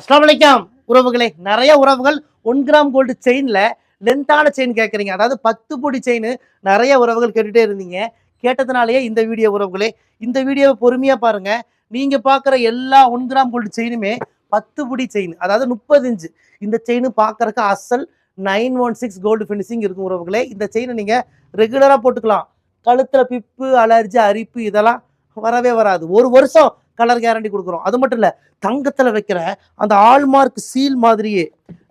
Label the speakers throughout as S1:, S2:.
S1: அஸ்லாம் வலைக்கம் உறவுகளே நிறைய உறவுகள் ஒன் கிராம் கோல்டு செயின்ல லென்த்தான செயின் கேட்குறீங்க அதாவது பத்து பொடி செயின் நிறைய உறவுகள் கேட்டுட்டே இருந்தீங்க. கேட்டதுனாலேயே இந்த வீடியோ உறவுகளே இந்த வீடியோவை பொறுமையாக பாருங்க. நீங்கள் பார்க்குற எல்லா ஒன் கிராம் கோல்டு செயினுமே பத்து பொடி செயின் அதாவது முப்பது இன்ச்சு இந்த செயின் பார்க்கறக்கு அசல் nine one six gold finishing இருக்கும் உறவுகளே. இந்த செயினை நீங்கள் ரெகுலராக போட்டுக்கலாம். கழுத்தில் பிப்பு அலர்ஜி அரிப்பு இதெல்லாம் வரவே வராது. ஒரு வருஷம் கலர் கேரண்டி கொடுக்குறோம். அது மட்டும் இல்லை தங்கத்தில் வைக்கிற அந்த ஆல்மார்க் சீல் மாதிரியே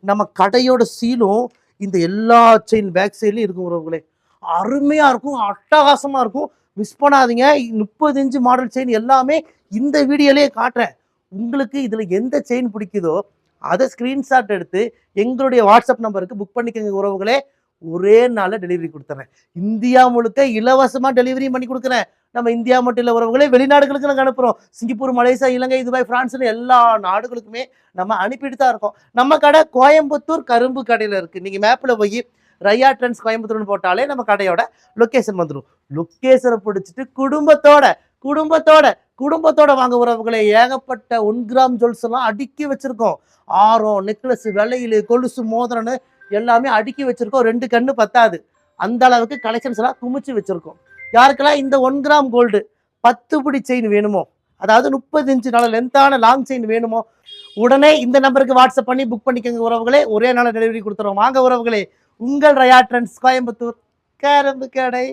S1: நம்ம கடையோட சீலும் இந்த எல்லா செயின் பேக் சைட்லையும் இருக்கும் உறவுகளே. அருமையாக இருக்கும் அட்டகாசமாக இருக்கும். மிஸ் பண்ணாதீங்க. முப்பது இன்ச்சு மாடல் செயின் எல்லாமே இந்த வீடியோலேயே காட்டுறேன். உங்களுக்கு இதில் எந்த செயின் பிடிக்குதோ அதை ஸ்க்ரீன்ஷாட் எடுத்து எங்களுடைய வாட்ஸ்அப் நம்பருக்கு புக் பண்ணிக்கோங்க உறவுகளே. ஒரே நாளில் டெலிவரி கொடுத்துறேன். இந்தியா முழுக்க இலவசமாக டெலிவரியும் பண்ணி கொடுக்குறேன். நம்ம இந்தியா மட்டும் இல்லை உறவுகளே வெளிநாடுகளுக்கு நாங்கள் அனுப்புகிறோம் சிங்கப்பூர் மலேசியா இலங்கை துபாய் ஃப்ரான்ஸ்னு எல்லா நாடுகளுக்குமே நம்ம அனுப்பிட்டு தான் இருக்கோம். நம்ம கடை கோயம்புத்தூர் கரும்பு கடையில் இருக்குது நீங்கள் மேப்பில் போய் ரையா ட்ரெண்ட்ஸ் கோயம்புத்தூர்னு போட்டாலே நம்ம கடையோட லொக்கேஷன் வந்துடும் லொக்கேஷனை பிடிச்சிட்டு குடும்பத்தோட குடும்பத்தோட குடும்பத்தோட வாங்க உறவுகளை ஏகப்பட்ட ஒன் கிராம் ஜுவல்ஸ் எல்லாம் அடுக்கி வச்சுருக்கோம். ஆரம் நெக்லஸ் விலையில கொலுசு மோதிரன்னு எல்லாமே அடுக்கி வச்சுருக்கோம். ரெண்டு கண்ணு பத்தாது. அந்த அளவுக்கு கலெக்ஷன்ஸ் எல்லாம் குமிச்சு வச்சுருக்கோம். யாருக்கெல்லாம் இந்த ஒன் கிராம் கோல்டு பத்து பிடி செயின் வேணுமோ அதாவது முப்பது இன்ச்சு நல்ல லென்த்தான லாங் செயின் வேணுமோ உடனே இந்த நம்பருக்கு வாட்ஸ்அப் பண்ணி புக் பண்ணிக்கோங்க உறவுகளே. ஒரே நாள் டெலிவரி கொடுத்துருவோம் வாங்க உறவுகளே. உங்கள் ரயா ட்ரெண்ட்ஸ் கோயம்புத்தூர் கரும்பு கடை.